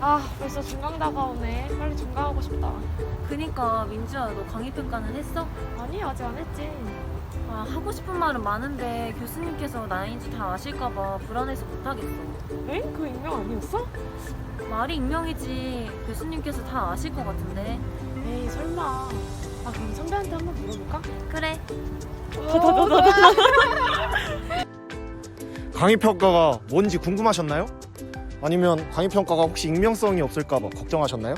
아 벌써 중강 다가오네 빨리 중강하고 싶다 그니까 민주야 너 강의 평가는 했어? 아니 아직 안 했지 아, 하고 싶은 말은 많은데 교수님께서 나인지 다 아실까봐 불안해서 못하겠어. 엥? 그 익명 아니었어? 말이 익명이지 교수님께서 다 아실 것 같은데. 에이 설마 아 그럼 선배한테 한번 물어볼까? 그래. 강의 평가가 뭔지 궁금하셨나요? 아니면 강의평가가 혹시 익명성이 없을까봐 걱정하셨나요?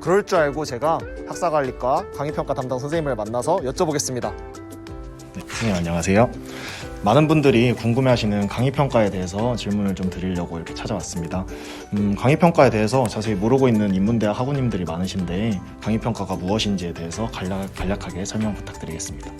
그럴 줄 알고 제가 학사관리과 강의평가 담당 선생님을 만나서 여쭤보겠습니다. 네, 선생님 안녕하세요. 많은 분들이 궁금해하시는 강의평가에 대해서 질문을 좀 드리려고 이렇게 찾아왔습니다. 음, 강의평가에 대해서 자세히 모르고 있는 인문대학 학우님들이 많으신데 강의평가가 무엇인지에 대해서 간략, 간략하게 설명 부탁드리겠습니다.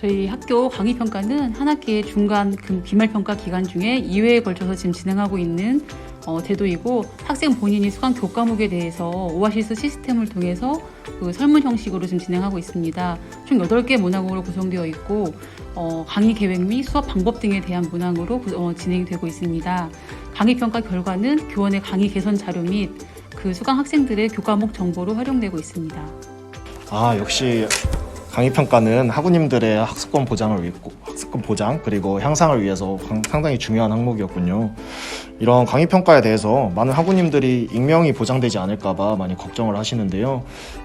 저희 학교 강의 평가는 한 학기의 중간 금 기말 평가 기간 중에 2회에 걸쳐서 지금 진행하고 있는 어, 제도이고 학생 본인이 수강 교과목에 대해서 오아시스 시스템을 통해서 그 설문 형식으로 지금 진행하고 있습니다. 총 8개 문항으로 구성되어 있고 어, 강의 계획 및 수업 방법 등에 대한 문항으로 구- 어, 진행이 되고 있습니다. 강의 평가 결과는 교원의 강의 개선 자료 및 그 수강 학생들의 교과목 정보로 활용되고 있습니다. 아 역시 강의 평가는 학우님들의 학습권 보장을 위해 학습권 보장 그리고 향상을 위해서 강- 상당히 중요한 항목이었군요. 이런 강의 평가에 대해서 많은 학우님들이 익명이 보장되지 않을까봐 많이 걱정을 하시는데요.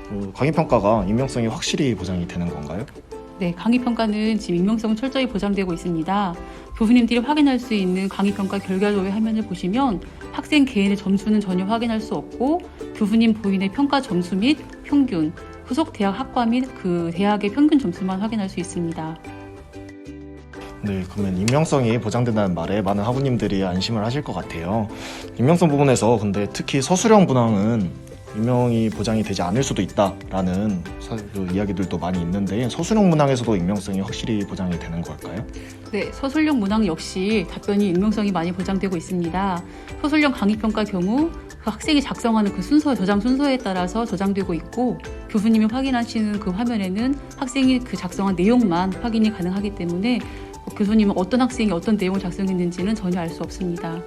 어, 강의 평가가 익명성이 확실히 보장이 되는 건가요? 네, 강의 평가는 지금 익명성은 철저히 보장되고 있습니다. 교수님들이 확인할 수 있는 강의 평가 결과조회 화면을 보시면 학생 개인의 점수는 전혀 확인할 수 없고 교수님 본인의 평가 점수 및 평균, 후속 대학 학과 및 그 대학의 평균 점수만 확인할 수 있습니다. 네, 그러면 익명성이 보장된다는 말에 많은 학우님들이 안심을 하실 것 같아요. 익명성 부분에서 근데 특히 서술형 문항은 익명이 보장이 되지 않을 수도 있다라는 사- 그 이야기들도 많이 있는데 서술형 문항에서도 익명성이 확실히 보장이 되는 걸까요? 네, 서술형 문항 역시 답변이 익명성이 많이 보장되고 있습니다. 서술형 강의 평가 경우 그 학생이 작성하는 그 순서, 저장 순서에 따라서 저장되고 있고 교수님이 확인하시는 그 화면에는 학생이 그 작성한 내용만 확인이 가능하기 때문에 교수님은 어떤 학생이 어떤 내용을 작성했는지는 전혀 알 수 없습니다.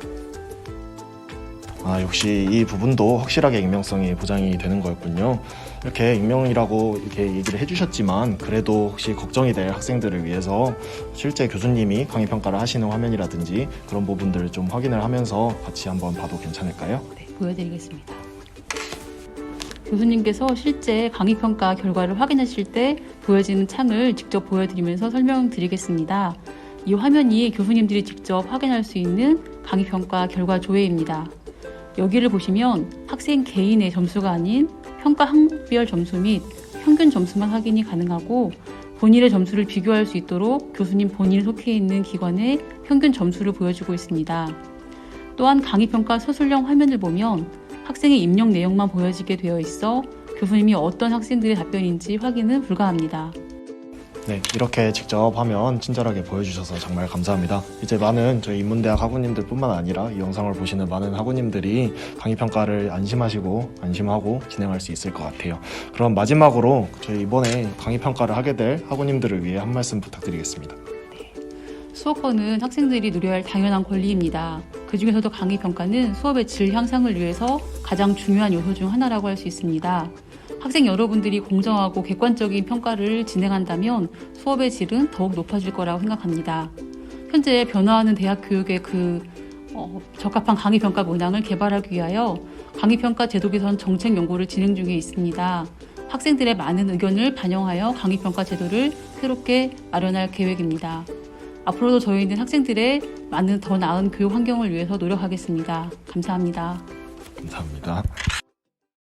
아, 역시 이 부분도 확실하게 익명성이 보장이 되는 거였군요. 이렇게 익명이라고 이렇게 얘기를 해주셨지만 그래도 혹시 걱정이 될 학생들을 위해서 실제 교수님이 강의 평가를 하시는 화면이라든지 그런 부분들을 좀 확인을 하면서 같이 한번 봐도 괜찮을까요? 네, 보여드리겠습니다. 교수님께서 실제 강의 평가 결과를 확인하실 때 보여지는 창을 직접 보여드리면서 설명드리겠습니다. 이 화면이 교수님들이 직접 확인할 수 있는 강의 평가 결과 조회입니다. 여기를 보시면 학생 개인의 점수가 아닌 평가 항목별 점수 및 평균 점수만 확인이 가능하고 본인의 점수를 비교할 수 있도록 교수님 본인이 속해 있는 기관의 평균 점수를 보여주고 있습니다. 또한 강의평가 서술형 화면을 보면 학생의 입력 내용만 보여지게 되어 있어 교수님이 어떤 학생들의 답변인지 확인은 불가합니다. 네, 이렇게 직접 화면 친절하게 보여주셔서 정말 감사합니다. 이제 많은 저희 인문대학 학우님들 뿐만 아니라 이 영상을 보시는 많은 학우님들이 강의평가를 안심하시고 안심하고 진행할 수 있을 것 같아요. 그럼 마지막으로 저희 이번에 강의평가를 하게 될 학우님들을 위해 한 말씀 부탁드리겠습니다. 수업권은 학생들이 누려야 할 당연한 권리입니다. 그 중에서도 강의 평가는 수업의 질 향상을 위해서 가장 중요한 요소 중 하나라고 할 수 있습니다. 학생 여러분들이 공정하고 객관적인 평가를 진행한다면 수업의 질은 더욱 높아질 거라고 생각합니다. 현재 변화하는 대학 교육의 그 어, 적합한 강의 평가 문항을 개발하기 위하여 강의 평가 제도 개선 정책 연구를 진행 중에 있습니다. 학생들의 많은 의견을 반영하여 강의 평가 제도를 새롭게 마련할 계획입니다. 앞으로도 저희는 학생들의 많은 더 나은 교육 환경을 위해서 노력하겠습니다. 감사합니다. 감사합니다.